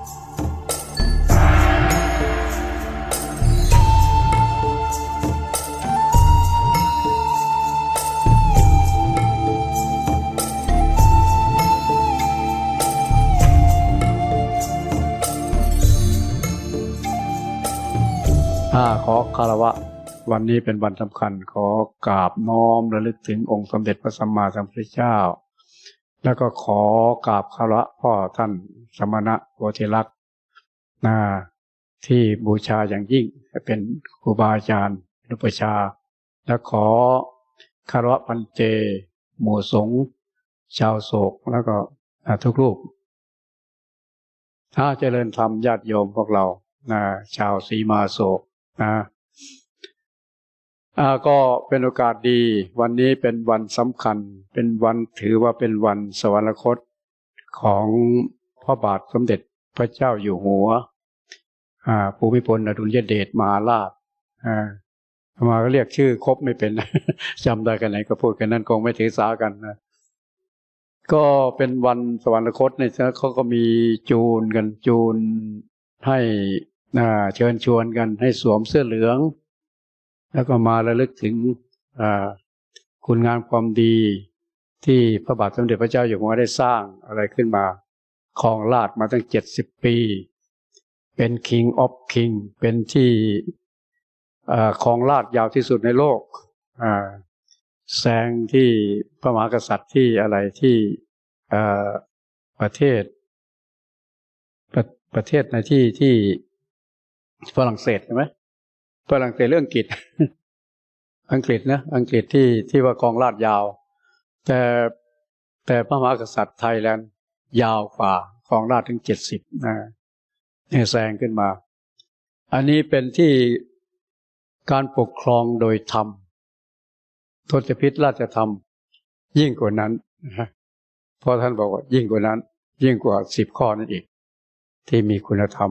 อ่าขอคารวะ วันนี้เป็นวันสำคัญขอกราบน้อมระลึกถึงองค์สมเด็จพระสัมมาสัมพุทธเจ้า แล้วก็ขอกราบคารวะพ่อท่าน สมณะโพธิลักษณ์นะที่บูชาอย่างยิ่งเป็นครูบาอาจารย์รุปชา และขอคารวะพันเจ หมู่สงชาวโศกแล้วก็ทุกรูปถ้าเจริญธรรมญาติโยมพวกเรานะชาวสีมาโศกนะก็เป็นโอกาสดี วันนี้เป็นวันสำคัญ เป็นวันถือว่าเป็นวันสวรรคตของ พระบาทสมเด็จพระเจ้าอยู่หัวภูมิพลอดุลยเดชมหาราชอ่าอามาก็เรียกชื่อครบไม่เป็นจำได้กันไหนก็พูดกันนั่นคงไม่ถือสากันนะก็เป็นวันสวรรคตเนี่ยเขาก็มีจูนกันจูนให้เชิญชวนกันให้สวมเสื้อเหลือง แล้วก็มาระลึกถึงคุณงามความดีที่พระบาทสมเด็จพระเจ้าอยู่หัวได้สร้างอะไรขึ้นมา ครองราชมาตั้งเจ็ดสิบปี เป็น King of King เป็นที่ครองราชยาวที่สุดในโลกแซงที่พระมหากษัตริย์ที่อะไรที่ประเทศประประเทศในที่ที่ฝรั่งเศสใช่ไหมฝรั่งเศสเรื่องอังกฤษ อังกฤษนะอังกฤษที่ที่ว่ากองลาดยาว แต่แต่พระมหากษัตริย์ไทยแลนด์ ยาวกว่าของราชถึงเจ็ดสิบนะเนี่ยแซงขึ้นมา อันนี้เป็นที่การปกครองโดยธรรมทศพิษราชธรรม ยิ่งกว่านั้นเพราะท่านบอกว่ายิ่งกว่านั้น ยิ่งกว่าสิบข้อนั่นอีก ที่มีคุณธรรม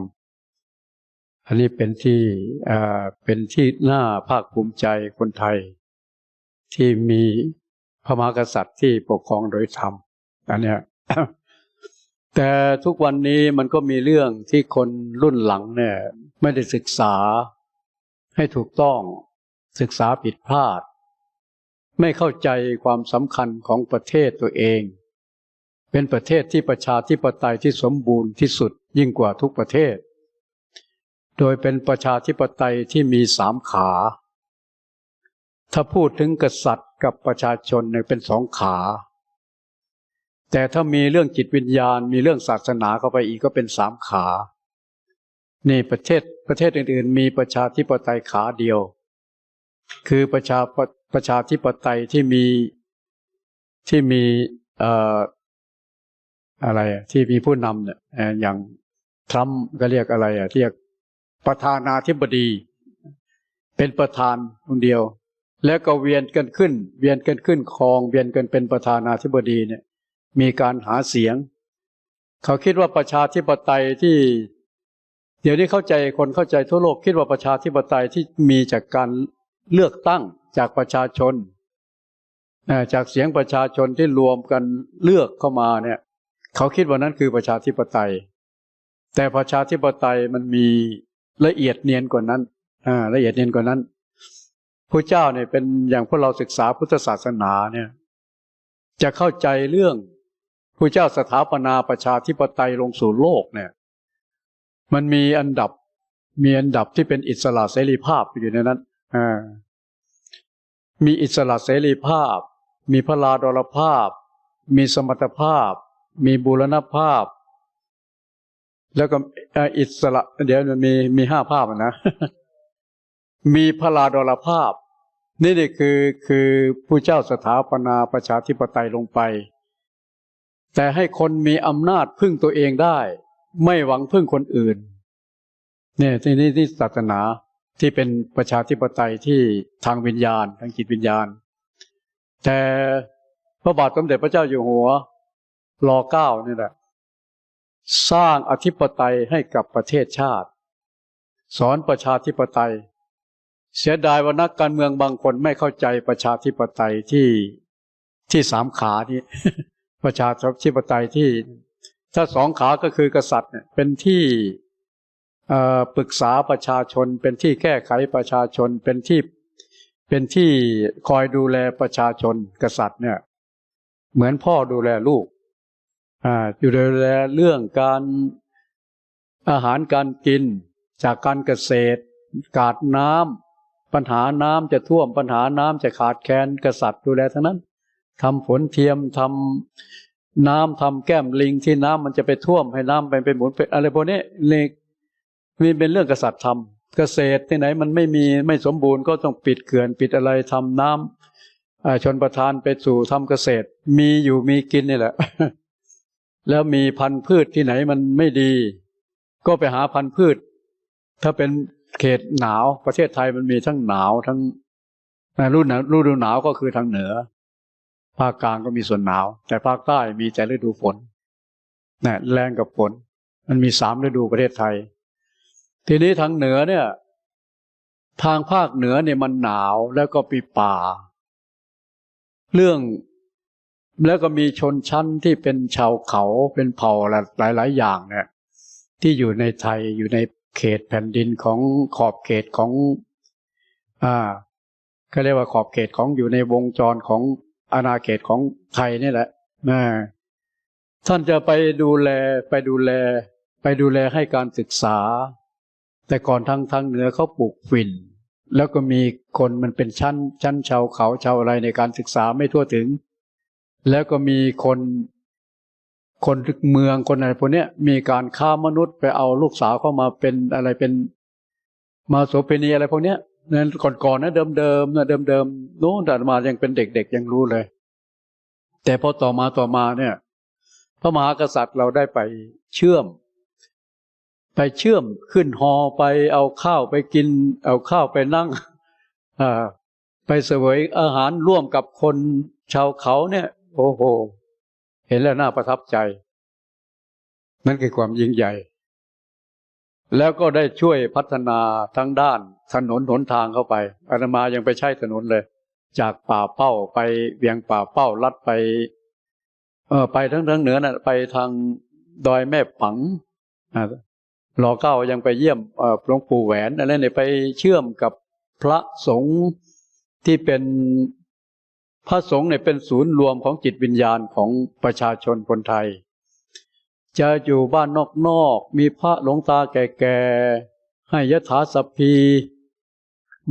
อันนี้เป็นที่เป็นที่น่าภาคภูมิใจคนไทย ที่มีพระมหากษัตริย์ที่ปกครองโดยธรรมอันเนี้ย แต่ทุกวันนี้มันก็มีเรื่องที่คนรุ่นหลังเนี่ย ไม่ได้ศึกษาให้ถูกต้องศึกษาผิดพลาด ไม่เข้าใจความสำคัญของประเทศตัวเอง เป็นประเทศที่ประชาธิปไตยที่สมบูรณ์ที่สุดยิ่งกว่าทุกประเทศ โดยเป็นประชาธิปไตยที่มีสามขา ถ้าพูดถึงกษัตริย์กับประชาชนเนี่ยเป็นสองขา แต่ถ้ามีเรื่องจิตวิญญาณ มีเรื่องศาสนาเข้าไปอีกก็เป็นสามขา นี่ประเทศประเทศอื่น ๆ มีประชาธิปไตยขาเดียว คือประชาปประชาธิปไตยที่มีที่มีเอ่ออะไรที่มีผู้นำเนี่ยเอ่ออย่างทรัมป์ก็เรียกอะไรอะเรียกประธานาธิบดี เป็นประธานคนเดียว แล้วก็เวียนกันขึ้น เวียนกันขึ้นครอง เวียนกันเป็นประธานาธิบดีเนี่ย มีการหาเสียง เขาคิดว่าประชาธิปไตยที่ เดี๋ยวนี้เข้าใจคนเข้าใจทั่วโลกคิดว่าประชาธิปไตยที่มีจากการเลือกตั้งจากประชาชนจากเสียงประชาชนที่รวมกันเลือกเข้ามาเนี่ย เขาคิดว่านั้นคือประชาธิปไตย แต่ประชาธิปไตยมันมีละเอียดเนียนกว่านั้นละเอียดเนียนกว่านั้นพระเจ้าเนี่ยเป็นอย่างพวกเราศึกษาพุทธศาสนาเนี่ย จะเข้าใจเรื่อง พระเจ้าสถาปนาประชาธิปไตยลงสู่โลกเนี่ย มันมีอันดับ มีอันดับที่เป็นอิสระเสรีภาพอยู่ในนั้นมีอิสระเสรีภาพ มีพระลาดรภาพ มีสมรรถภาพ มีบูรณภาพ แล้วก็อิสระ เดี๋ยวมันมีมีห้าภาพนะ มีพระลาดรภาพ นี่นี่คือคือผู้เจ้าสถาปนาประชาธิปไตยลงไป แต่ให้คนมีอำนาจพึ่งตัวเองได้ ไม่หวังพึ่งคนอื่น เนี่ยที่นี่ที่ศาสนาที่เป็นประชาธิปไตยที่ทางวิญญาณ ทางจิตวิญญาณ แต่พระบาทสมเด็จพระเจ้าอยู่หัวรอเก้านี่แหละสร้างอธิปไตยให้กับประเทศชาติ สอนประชาธิปไตย เสียดายว่านักการเมืองบางคนไม่เข้าใจประชาธิปไตยที่ที่สามขานี่ ประชาธิปไตยที่ ถ้าสองขาก็คือกษัตริย์เนี่ยเป็นที่ปรึกษาประชาชน เป็นที่แก้ไขประชาชนเป็นที่เป็นที่คอยดูแลประชาชนกษัตริย์เนี่ย เหมือนพ่อดูแลลูกอ่าอยู่ดูแลเรื่องการอาหารการกินจากการเกษตร กาดน้ำปัญหาน้ำจะท่วมปัญหาน้ำจะขาดแคลนกษัตริย์ดูแลทั้งนั้น ทำฝนเทียมทำน้ำทำแก้มลิงที่น้ำมันจะไปท่วมให้น้ำไปไปหมุนไปอะไรพวกนี้เล็กมีเป็นเรื่องกษัตริย์ทำเกษตรที่ไหนมันไม่มีไม่สมบูรณ์ก็ต้องปิดเขื่อนปิดอะไรทำน้ำอ่าชนประทานไปสู่ทำเกษตร มีอยู่มีกินนี่แหละ แล้วมีพันธุ์พืชที่ไหนมันไม่ดี ก็ไปหาพันธุ์พืช ถ้าเป็นเขตหนาวประเทศไทยมันมีทั้งหนาวทั้งฤดูหนาวฤดูหนาวก็คือทางเหนือ ภาคกลางก็มีส่วนหนาว แต่ภาคใต้มีแต่ฤดูฝนนะแรงกับฝน มันมีสามฤดูประเทศไทย ทีนี้ทางเหนือเนี่ย ทางภาคเหนือเนี่ยมันหนาวแล้วก็ปีป่า เรื่องแล้วก็มีชนชั้นที่เป็นชาวเขาเป็นเผ่าหลายๆอย่างเนี่ย ที่อยู่ในไทยอยู่ในเขตแผ่นดินของขอบเขตของ อ่าเขาเรียกว่าขอบเขตของอยู่ในวงจรของ อาณาเขตของไทยนี่แหละนะท่านจะไปดูแลไปดูแล ไปดูแลให้การศึกษา แต่ก่อนทางทางเหนือเขาปลูกฝิ่น แล้วก็มีคนมันเป็นชั้น ชั้นชาวเขาชาวอะไรในการศึกษาไม่ทั่วถึง แล้วก็มีคนคนเมืองคนอะไรพวกนี้มีการค้ามนุษย์ไปเอาลูกสาวเข้ามาเป็นอะไรเป็น มาโสเภณีอะไรพวกเนี้ย นั้นก่อนๆนะเดิมๆนะเดิมๆโน้นแต่มายังเป็นเด็กๆยังรู้เลย แต่พอต่อมาต่อมาเนี่ย พระมหากษัตริย์เราได้ไปเชื่อม ไปเชื่อมขึ้นฮอไปเอาข้าวไปกิน เอาข้าวไปนั่งอไปเสวยอาหารร่วมกับคนชาวเขาเนี่ย โอ้โห เห็นแล้วน่าประทับใจ นั่นคือความยิ่งใหญ่ แล้วก็ได้ช่วยพัฒนาทั้งด้านถนนหนทางเข้าไปอาตมายังไปใช้ถนนเลย จากป่าเป้าไปเวียงป่าเป้าลัดไป เออไปทั้งทั้งเหนือน่ะ ไปทางดอยแม่ปังอ่ารอเก้ายังไปเยี่ยมเอ่อหลวงปู่แหวนอะไรเนี่ยไปเชื่อมกับพระสงฆ์ที่เป็นพระสงฆ์เนี่ยเป็นศูนย์รวมของจิตวิญญาณของประชาชนคนไทย จะอยู่บ้านนอกๆ มีพระหลวงตาแก่ๆ ให้ยถาสัพพี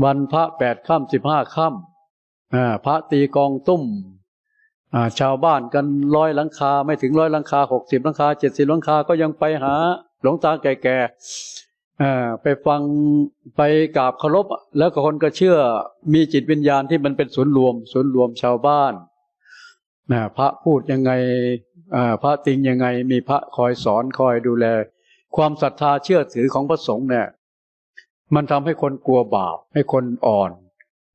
วันพระแปดค่ำสิบห้าค่ำอ่าพระตีกองตุ้มชาวบ้านกันร้อยหลังคาไม่ถึงร้อยหลังคาหกสิบหลังคาเจ็ดสิบหลังคาก็ยังไปหาหลวงตาแก่ๆอ่าไปฟังไปกราบเคารพแล้วก็คนก็เชื่อมีจิตวิญญาณที่มันเป็นศูนย์รวม ศูนย์รวมชาวบ้านพระพูดยังไง พระติงยังไงมีพระคอยสอนคอยดูแล ความศรัทธาเชื่อถือของพระสงฆ์เนี่ย มันทำให้คนกลัวบาปให้คนอ่อน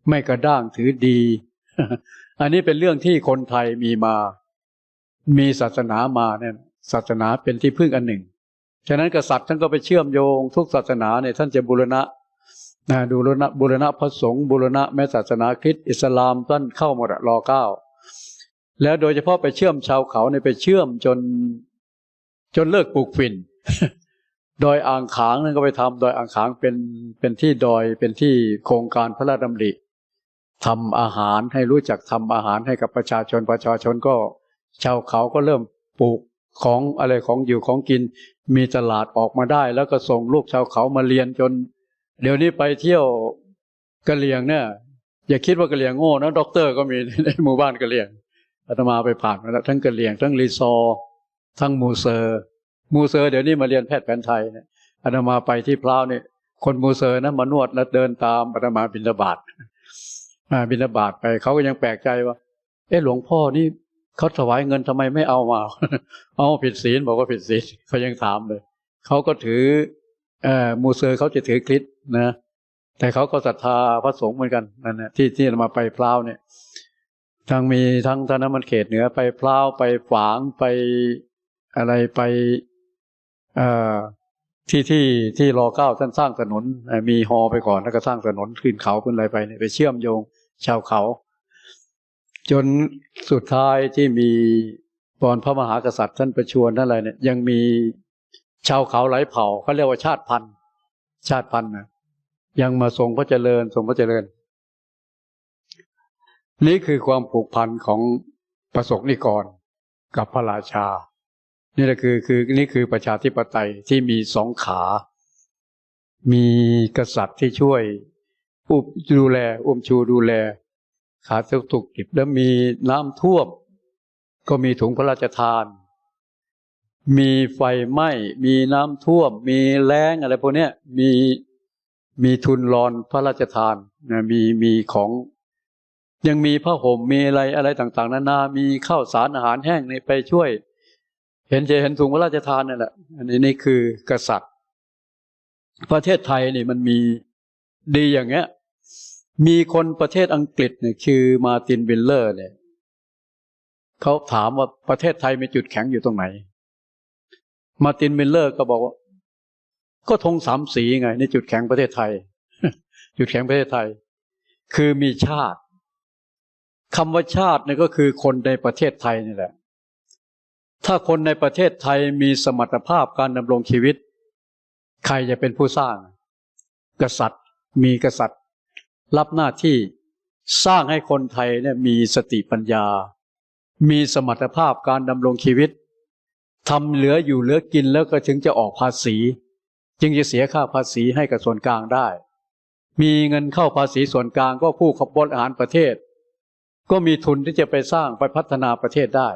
ไม่กระด้างถือดี อันนี้เป็นเรื่องที่คนไทยมีมา มีศาสนามาเนี่ยศาสนาเป็นที่พึ่งอันหนึ่ง ฉะนั้นกษัตริย์ท่านก็ไปเชื่อมโยง ทุกศาสนาเนี่ยท่านจะบูรณะนะดูรณะบูรณะพระสงฆ์บูรณะแม้ศาสนาคริสต์อิสลามท่านเข้าหมดอะรอเก้า แล้วโดยเฉพาะไปเชื่อมชาวเขาเนี่ยไปเชื่อมจน จนเลิกปลูกฝิ่นดอยอ่างขางนั่นก็ไปทำดอยอ่างขางเป็นเป็นที่ดอยเป็นที่โครงการพระราชดำริทำอาหารให้รู้จักทำอาหารให้กับประชาชนประชาชนก็ ชาวเขาก็เริ่มปลูกของอะไรของอยู่ของกิน มีตลาดออกมาได้ แล้วก็ส่งลูกชาวเขามาเรียนจน เดี๋ยวนี้ไปเที่ยวกะเหรี่ยงเนี่ย อย่าคิดว่ากะเหรี่ยงโง่นะด็อกเตอร์ก็มีในหมู่บ้านกะเหรี่ยง อาตมาไปผ่านมาแล้วทั้งกะเหรี่ยงทั้งรีซอ ทั้งมูเซอร์มูเซอร์เดี๋ยวนี้มาเรียนแพทย์แผนไทยเนี่ยอาตมาไปที่พร้าวเนี่ยคนมูเซอร์นะมานวดแล้วเดินตามอาตมาบินบาตอ่าบินบาตไปเขาก็ยังแปลกใจว่า เอ๊ะหลวงพ่อนี่เขาถวายเงินทำไมไม่เอามา เอาผิดศีลบอกว่าผิดศีลเขายังถามเลยเขาก็ถือเอ่อมูเซอร์เขาจะถือคริสนะแต่เขาก็ศรัทธาพระสงฆ์เหมือนกันนั่นนะที่ที่มาไปพร้าวเนี่ย ทั้งมีทั้งท่าน้ำมันเขตเหนือไปพร้าวไปฝางไปอะไรไปที่ที่ที่รอเก้าท่านสร้างถนน มีฮอไปก่อนแล้วก็สร้างถนนขึ้นเขาขึ้นอะไรไปไปเชื่อมโยงชาวเขา จนสุดท้ายที่มีปอนพระมหากษัตริย์ท่านประชวรท่นอะไรเนี่ยยังมีชาวเขาหลายเผ่าเขาเรียกว่าชาติพันธุ์ ชาติพันธุ์นะยังมาทรงพระเจริญทรงพระเจริญ นี่คือความผูกพันของประสบนิกรกับพระราชา นี่แหละคือคือนี่คือประชาธิปไตยที่มีสองขา มีกษัตริย์ที่ช่วยอุปดูแลอุ้มชูดูแล ขาดทุกข์กิบแล้วมีน้ำท่วม ก็มีถุงพระราชทาน มีไฟไหม้ มีน้ำท่วม มีแล้งอะไรพวกนี้มีมีทุนรอนพระราชทานนะมีมีของ ยังมีผ้าห่มมีอะไรอะไรต่าง ๆ นานา มีข้าวสารอาหารแห้งนี่ไปช่วย เห็นจเห็นถุงพระราชทานนั่นแหละอันนี้นี่คือกษัตริย์ ประเทศไทยนี่มันมีดีอย่างเงี้ย มีคนประเทศอังกฤษเนี่ยคือมาตินวิลเลอร์ เนี่ยเขาถามว่าประเทศไทยมีจุดแข็งอยู่ตรงไหน มาตินวิลเลอร์ก็บอกว่า ก็ธงสามสีไงในจุดแข็งประเทศไทย จุดแข็งประเทศไทย คือมีชาติ คำว่าชาติเนี่ยก็คือคนในประเทศไทยนี่แหละ ถ้าคนในประเทศไทยมีสมรรถภาพการดำรงชีวิต ใครจะเป็นผู้สร้าง กษัตริย์ มีกษัตริย์ รับหน้าที่สร้างให้คนไทยเนี่ยมีสติปัญญา มีสมรรถภาพการดำรงชีวิตทำเหลืออยู่เหลือกินแล้วก็ถึงจะออกภาษี จึงจะเสียค่าภาษีให้กับส่วนกลางได้ มีเงินเข้าภาษีส่วนกลางก็ผู้ขับบริหารประเทศ ก็มีทุนที่จะไปสร้างไปพัฒนาประเทศได้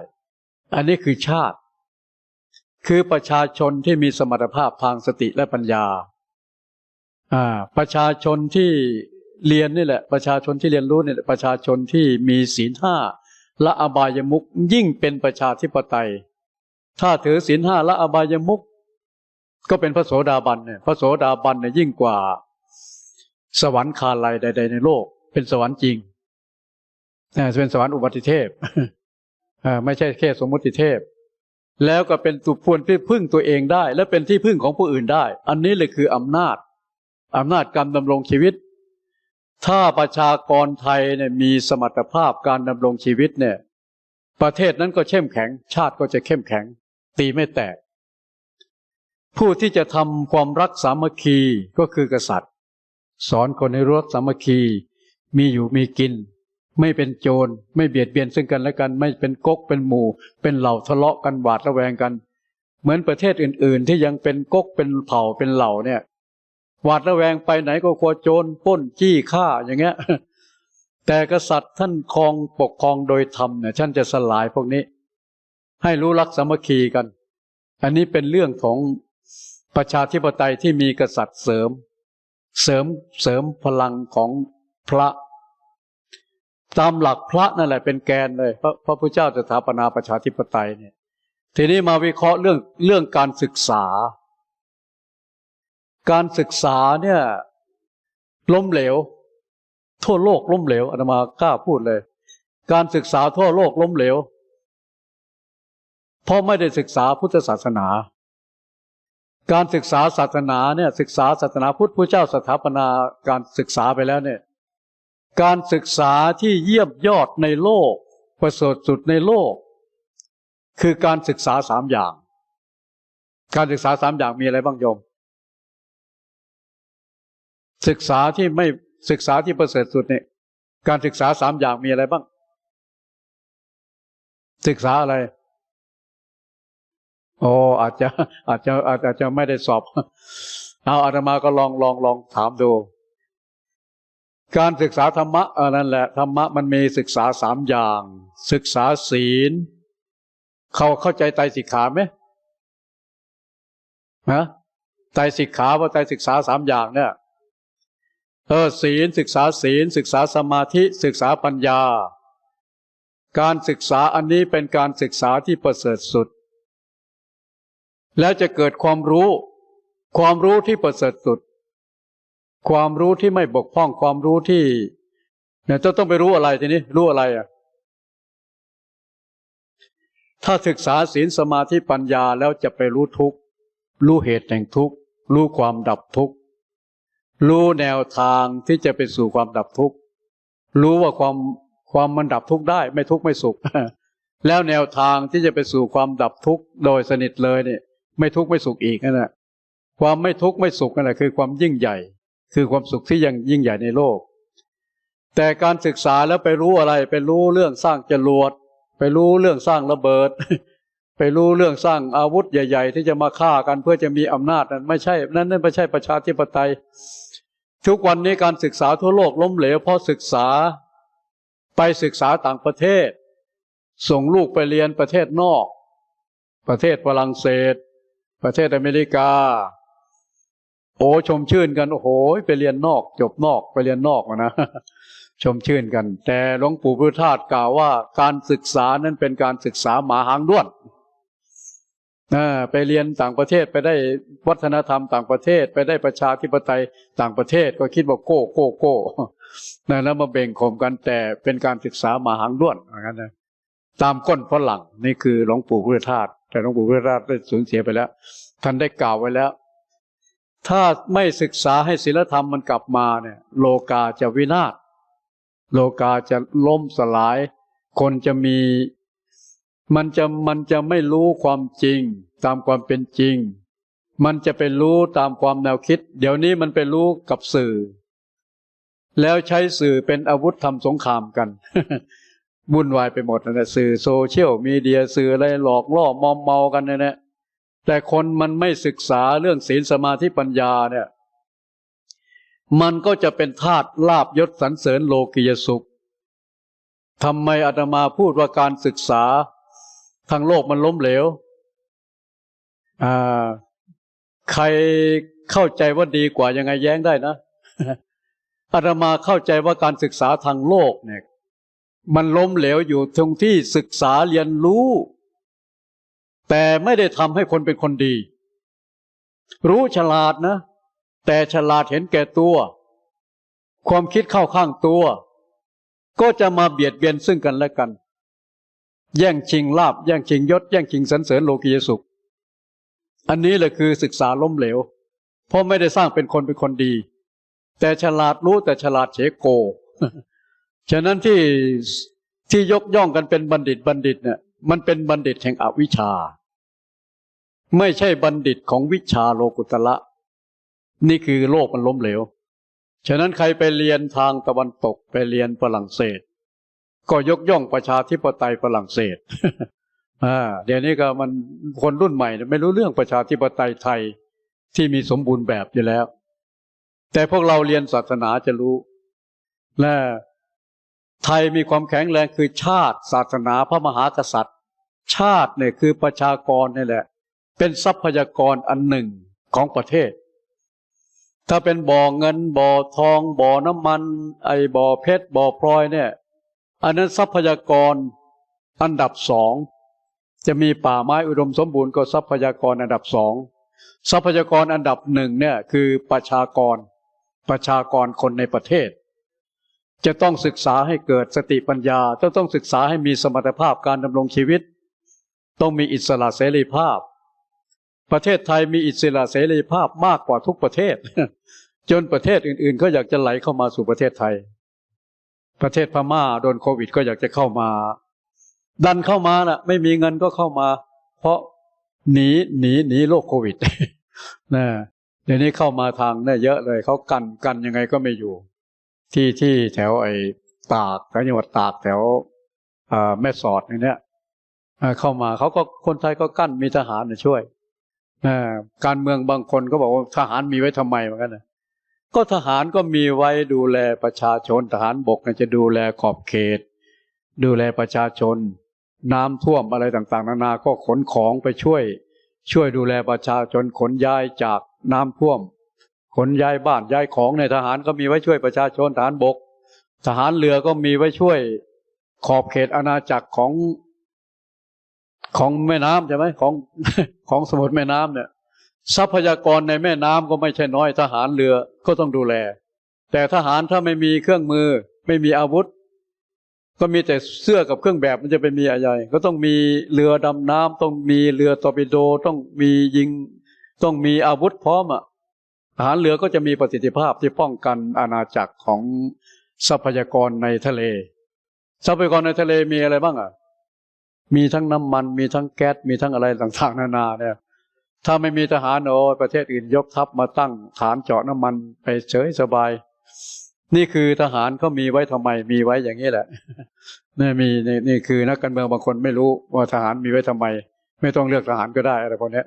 อันนี้คือชาติ คือประชาชนที่มีสมรรถภาพทางสติและปัญญา อ่า ประชาชนที่เรียนนี่แหละ ประชาชนที่เรียนรู้นี่แหละประชาชนที่มีศีลห้าละอบายมุกยิ่งเป็นประชาธิปไตย ถ้าถือศีลห้าละอบายมุกก็เป็นพระโสดาบันเนี่ยพระโสดาบันเนี่ยยิ่งกว่า สวรรค์คาลัยใด ๆ ในโลก เป็นสวรรค์จริง เป็นสวรรค์อุบัติเทพอ่าไม่ใช่แค่สมมติเทพ แล้วก็เป็นตุพวนที่พึ่งตัวเองได้ และเป็นที่พึ่งของผู้อื่นได้ อันนี้เลยคืออำนาจอำนาจการดำรงชีวิต ถ้าประชากรไทยเนี่ยมีสมรรถภาพการดำรงชีวิตเนี่ย ประเทศนั้นก็เข้มแข็ง ชาติก็จะเข้มแข็ง ตีไม่แตก ผู้ที่จะทำความรักสามัคคีก็คือกษัตริย์ สอนคนให้รักสามัคคี มีอยู่มีกิน ไม่เป็นโจร ไม่เบียดเบียนซึ่งกันและกัน ไม่เป็นก๊กเป็นหมู่ เป็นเหล่าทะเลาะกันหวาดระแวงกัน เหมือนประเทศอื่น ๆ ที่ยังเป็นก๊กเป็นเผ่าเป็นเหล่าเนี่ยหวาดระแวงไปไหนก็กลัวโจรป้นจี้ฆ่าอย่างเงี้ย แต่กษัตริย์ท่านครองปกครองโดยธรรมเนี่ยท่านจะสลายพวกนี้ ให้รู้รักสามัคคีกัน อันนี้เป็นเรื่องของประชาธิปไตยที่มีกษัตริย์เสริม เสริมเสริมพลังของพระ ตามหลักพระนั่นแหละเป็นแกนเลยพระพระพุทธเจ้าจะสถาปนาประชาธิปไตยเนี่ย ทีนี้มาวิเคราะห์เรื่องเรื่องการศึกษา การศึกษาเนี่ยล้มเหลว ทั่วโลกล้มเหลวอาตมากล้าพูดเลย การศึกษาทั่วโลกล้มเหลวเพราะไม่ได้ศึกษาพุทธศาสนา การศึกษาศาสนาเนี่ยศึกษาศาสนาพุทธพระเจ้าสถาปนาการศึกษาไปแล้วเนี่ย การศึกษาที่เยี่ยมยอดในโลก ประเสริฐสุดในโลก คือการศึกษาสามอย่าง การศึกษาสามอย่างมีอะไรบ้างโยม ศึกษาที่ไม่ศึกษาที่ประเสริฐสุดเนี่ยการศึกษาสามอย่างมีอะไรบ้าง ศึกษาอะไรโอ้อาจจะอาจจะอาจจะอาจจะไม่ได้สอบ เอาอาตมาก็ลองลองลองถามดู การศึกษาธรรมะเออนั่นแหละธรรมะมันมีศึกษาสามอย่าง ศึกษาศีล เขาเข้าใจไตรสิกขาไหมฮะไตรสิกขาว่าไตรศึกษาสามอย่างเนี่ยเออศีลศึกษาศีล ศึกษาสมาธิศึกษาปัญญา การศึกษาอันนี้เป็นการศึกษาที่ประเสริฐสุด แล้วจะเกิดความรู้ ความรู้ที่ประเสริฐสุด ความรู้ที่ไม่บกพร่องความรู้ที่เนี่ยจะต้องไปรู้อะไรทีนี้ รู้อะไรอะ ถ้าศึกษาศีลสมาธิปัญญาแล้วจะไปรู้ทุกข์รู้เหตุแห่งทุกข์รู้ความดับทุกข์รู้แนวทางที่จะไปสู่ความดับทุกข์รู้ว่าความความมันดับทุกข์ได้ ไม่ทุกข์ไม่สุข แล้วแนวทางที่จะไปสู่ความดับทุกข์โดยสนิทเลยเนี่ย ไม่ทุกข์ไม่สุขอีกนั่นแหละความไม่ทุกข์ไม่สุขนั่นแหละคือความยิ่งใหญ่ คือความสุขที่ยังยิ่งใหญ่ในโลก แต่การศึกษาแล้วไปรู้อะไร ไปรู้เรื่องสร้างจรวด ไปรู้เรื่องสร้างระเบิด ไปรู้เรื่องสร้างอาวุธใหญ่ ๆ ที่จะมาฆ่ากันเพื่อจะมีอำนาจนั้นไม่ใช่ นั่นนั่นไม่ใช่ประชาธิปไตย ทุกวันนี้การศึกษาทั่วโลกล้มเหลวเพราะศึกษาไปศึกษาต่างประเทศ ส่งลูกไปเรียนประเทศนอก ประเทศฝรั่งเศส ประเทศอเมริกา โอ้ชมชื่นกันโอ้โหไปเรียนนอกจบนอกไปเรียนนอกนะชมชื่นกัน แต่หลวงปู่พุทธทาสกล่าวว่าการศึกษานั้นเป็นการศึกษาหมาหางด้วนไปเรียนต่างประเทศไปได้วัฒนธรรมต่างประเทศ ไปได้ประชาธิปไตยต่างประเทศก็คิดว่าโก้โก้โก้นะแล้วมาเบ่งข่มกันแต่เป็นการศึกษาหมาหางด้วนอย่างนั้นนะตามก้นฝรั่งนี่คือหลวงปู่พุทธทาสแต่หลวงปู่พุทธทาสได้สูญเสียไปแล้ว ท่านได้กล่าวไว้แล้ว ถ้าไม่ศึกษาให้ศีลธรรมมันกลับมาเนี่ย โลกาจะวินาศโลกาจะล่มสลาย คนจะมีมันจะมันจะไม่รู้ความจริง ตามความเป็นจริง มันจะไปรู้ตามความแนวคิด เดี๋ยวนี้มันไปรู้กับสื่อ แล้วใช้สื่อเป็นอาวุธทำสงครามกันวุ่นวายไปหมดนะสื่อโซเชียลมีเดียสื่ออะไรหลอกล่อมอมเมากันเนี่ย แต่คนมันไม่ศึกษาเรื่องศีลสมาธิปัญญาเนี่ย มันก็จะเป็นธาตุลาบยศสรรเสริญโลกิยสุขทำไมอาตมาพูดว่าการศึกษาทางโลกมันล้มเหลวอ่าใครเข้าใจว่าดีกว่ายังไงแย้งได้นะอาตมาเข้าใจว่าการศึกษาทางโลกเนี่ย มันล้มเหลวอยู่ตรงที่ศึกษาเรียนรู้ แต่ไม่ได้ทำให้คนเป็นคนดี รู้ฉลาดนะ แต่ฉลาดเห็นแก่ตัว ความคิดเข้าข้างตัว ก็จะมาเบียดเบียนซึ่งกันและกัน แย่งชิงลาบ แย่งชิงยศ แย่งชิงสรรเสริญโลกียสุข อันนี้แหละคือศึกษาล้มเหลว เพราะไม่ได้สร้างเป็นคนเป็นคนดี แต่ฉลาดรู้แต่ฉลาดเฉโก ฉะนั้นที่ที่ยกย่องกันเป็นบัณฑิตบัณฑิตเนี่ยมันเป็นบัณฑิตแห่งอวิชชา ไม่ใช่บัณฑิตของวิชาโลกุตละ นี่คือโลกมันล้มเหลว ฉะนั้นใครไปเรียนทางตะวันตกไปเรียนฝรั่งเศส ก็ยกย่องประชาธิปไตยฝรั่งเศสอ่าเดี๋ยวนี้ก็มันคนรุ่นใหม่ไม่รู้เรื่องประชาธิปไตยไทยที่มีสมบูรณ์แบบอยู่แล้ว แต่พวกเราเรียนศาสนาจะรู้และไทยมีความแข็งแรงคือชาติ ศาสนาพระมหากษัตริย์ ชาติเนี่ยคือประชากรนี่แหละ เป็นทรัพยากรอันหนึ่งของประเทศ ถ้าเป็นบ่อเงินบ่อทองบ่อน้ำมัน ไอบ่อเพชรบ่อพลอยเนี่ย อันนั้นทรัพยากรอันดับสองจะมีป่าไม้อุดมสมบูรณ์ก็ทรัพยากรอันดับสองทรัพยากรอันดับหนึ่งเนี่ยคือประชากร ประชากรคนในประเทศ จะต้องศึกษาให้เกิดสติปัญญาต้องต้องศึกษาให้มีสมรรถภาพการดำรงชีวิต ต้องมีอิสระเสรีภาพ ประเทศไทยมีอิสระเสรีภาพมากกว่าทุกประเทศ จนประเทศอื่นๆ ก็อยากจะไหลเข้ามาสู่ประเทศไทย ประเทศพม่าโดนโควิดก็อยากจะเข้ามา ดันเข้ามาน่ะ ไม่มีเงินก็เข้ามา เพราะหนีหนีหนีโรคโควิดนะเดี๋ยวนี้เข้ามาทางเนี่ยเยอะเลยเขากันกันยังไงก็ไม่อยู่ ที่ที่แถวไอ้ตากแถวจังหวัดตากแถวอ่าแม่สอดเนี้ยเข้ามาเขาก็คนไทยก็กั้นมีทหารมาช่วย การเมืองบางคนก็บอกว่าทหารมีไว้ทำไมเหมือนกันนะก็ทหารก็มีไว้ดูแลประชาชน ทหารบกจะดูแลขอบเขต ดูแลประชาชน น้ำท่วมอะไรต่างๆ นานาก็ขนของไปช่วย ช่วยดูแลประชาชนขนย้ายจากน้ำท่วม ขนย้ายบ้านย้ายของในทหารก็มีไว้ช่วยประชาชนทหารบก ทหารเรือก็มีไว้ช่วยขอบเขตอาณาจักรของ ของแม่น้ำใช่ไหมของของสมุทรแม่น้ำเนี่ย ทรัพยากรในแม่น้ำก็ไม่ใช่น้อยทหารเรือก็ต้องดูแล แต่ทหารถ้าไม่มีเครื่องมือ ไม่มีอาวุธ ก็มีแต่เสื้อกับเครื่องแบบมันจะไปมีอะไรก็ต้องมีเรือดำน้ำต้องมีเรือตอร์ปิโดต้องมียิง ต้องมีอาวุธพร้อมอะทหารเรือก็จะมีประสิทธิภาพที่ป้องกันอาณาจักรของทรัพยากรในทะเล ทรัพยากรในทะเลมีอะไรบ้างอะ มีทั้งน้ำมัน มีทั้งแก๊สมีทั้งอะไรต่างๆนานาเนี่ย ถ้าไม่มีทหารโอ้ยประเทศอื่นยกทัพมาตั้งฐานเจาะน้ำมันไปเฉยสบาย นี่คือทหารเขามีไว้ทำไม มีไว้อย่างนี้แหละนี่มีนี่นี่คือนักการเมืองบางคนไม่รู้ว่าทหารมีไว้ทำไม ไม่ต้องเลือกทหารก็ได้อะไรพวกนี้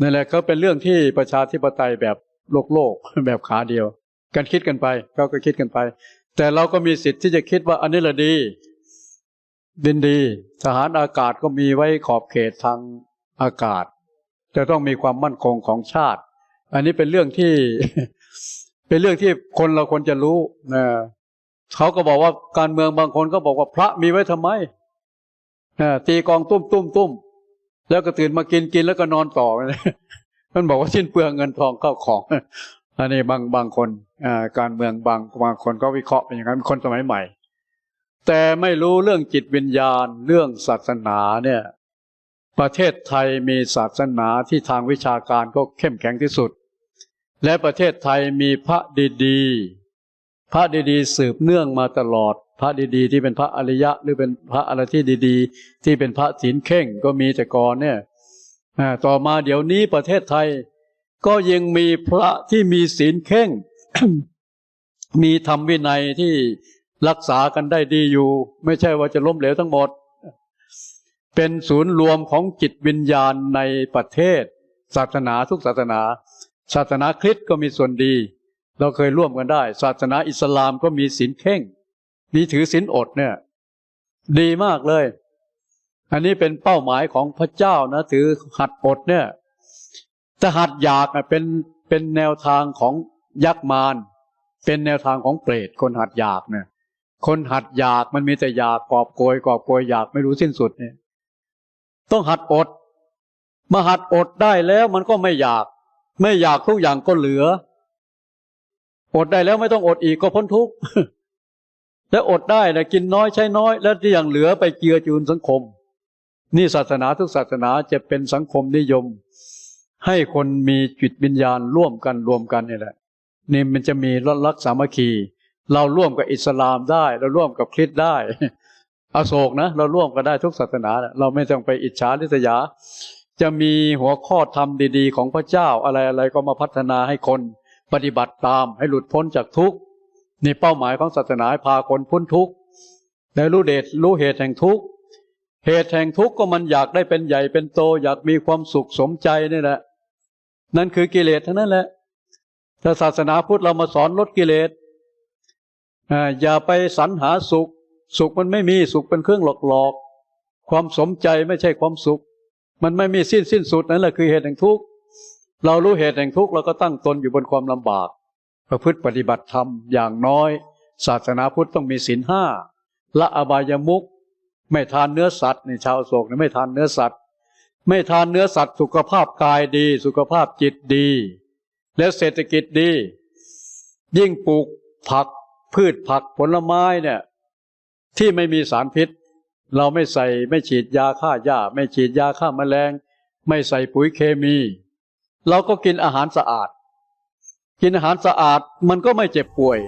นั่นแหละเขาเป็นเรื่องที่ประชาธิปไตยแบบโลกโลกแบบขาเดียว กันคิดกันไปเขาก็คิดกันไป แต่เราก็มีสิทธิ์ที่จะคิดว่าอันนี้แหละดี ดินดี ทหารอากาศก็มีไว้ขอบเขตทางอากาศ จะต้องมีความมั่นคงของชาติ อันนี้เป็นเรื่องที่ เป็นเรื่องที่คนเราควรจะรู้นะเขาก็บอกว่าการเมืองบางคนก็บอกว่าพระมีไว้ทำไมนะตีกองตุ้มตุ้มตุ้มแล้วก็ตื่นมากินกินแล้วก็นอนต่อมันบอกว่าสิ้นเปลืองเงินทองเข้าของอันนี้บางบางคนอการเมืองบางบางคนก็วิเคราะห์เป็นอย่างนั้นคนสมัยใหม่ แต่ไม่รู้เรื่องจิตวิญญาณเรื่องศาสนาเนี่ย ประเทศไทยมีศาสนาที่ทางวิชาการก็เข้มแข็งที่สุด และประเทศไทยมีพระดีๆ พระดีๆ สืบเนื่องมาตลอด พระดีๆ ที่เป็นพระอริยะ หรือเป็นพระอะไรที่ดีๆ ที่เป็นพระศีลเข่งก็มีแต่ก่อนเนี่ยต่อมาเดี๋ยวนี้ประเทศไทยก็ยังมีพระที่มีศีลเข่งมีธรรมวินัยที่ รักษากันได้ดีอยู่ ไม่ใช่ว่าจะล้มเหลวทั้งหมด เป็นศูนย์รวมของจิตวิญญาณในประเทศ ศาสนาทุกศาสนา ศาสนาคริสต์ก็มีส่วนดี เราเคยร่วมกันได้ ศาสนาอิสลามก็มีศีลเข่ง มีถือศีลอดเนี่ย ดีมากเลย อันนี้เป็นเป้าหมายของพระเจ้านะ ถือหัดอดเนี่ยแต่หัดอยากเป็นเป็นแนวทางของยักษ์มารเป็นแนวทางของเปรตคนหัดอยากเนี่ย คนหัดอยากมันมีแต่อยากกอบโกยกอบโกยอยากไม่รู้สิ้นสุดเนี่ย ต้องหัดอด มาหัดอดได้แล้วมันก็ไม่อยาก ไม่อยากทุกอย่างก็เหลือ อดได้แล้วไม่ต้องอดอีกก็พ้นทุกข์แล้วอดได้นะกินน้อยใช้น้อย แล้วที่อยังเหลือไปเจือจูนสังคม นี่ศาสนาทุกศาสนาจะเป็นสังคมนิยม ให้คนมีจิตวิญญาณร่วมกันรวมกันนี่แหละนี่มันจะมีรักรักสามัคคี เราร่วมกับอิสลามได้ เราร่วมกับคริสต์ได้อโศกนะเราร่วมกันได้ทุกศาสนา เราไม่ต้องไปอิจฉาริษยา จะมีหัวข้อธรรมดีๆ ของพระเจ้าอะไรอะไรก็มาพัฒนาให้คนปฏิบัติตามให้หลุดพ้นจากทุกข์นี่เป้าหมายของศาสนาพาคนพ้นทุกข์และรู้เดชรู้เหตุแห่งทุกข์เหตุแห่งทุกข์ก็มันอยากได้เป็นใหญ่เป็นโต อยากมีความสุขสมใจนี่แหละ นั่นคือกิเลสทั้งนั้นแหละถ้าศาสนาพุทธเรามาสอนลดกิเลส อย่าไปสรรหาสุข สุขมันไม่มีสุขเป็นเครื่องหลอกหลอก ความสมใจไม่ใช่ความสุข มันไม่มีสิ้นสิ้นสุดนั่นแหละคือเหตุแห่งทุกข์เรารู้เหตุแห่งทุกข์เราก็ตั้งตนอยู่บนความลำบาก ประพฤติปฏิบัติธรรมอย่างน้อย ศาสนาพุทธต้องมีศีลห้าละอบายมุขไม่ทานเนื้อสัตว์ในชาวโศกเนี่ยไม่ทานเนื้อสัตว์ ไม่ทานเนื้อสัตว์สุขภาพกายดี สุขภาพจิตดี และเศรษฐกิจดี ยิ่งปลูกผัก พืชผักผลไม้เนี่ยที่ไม่มีสารพิษ เราไม่ใส่ไม่ฉีดยาฆ่าหญ้า ไม่ฉีดยาฆ่าแมลง ไม่ใส่ปุ๋ยเคมี เราก็กินอาหารสะอาด กินอาหารสะอาดมันก็ไม่เจ็บป่วย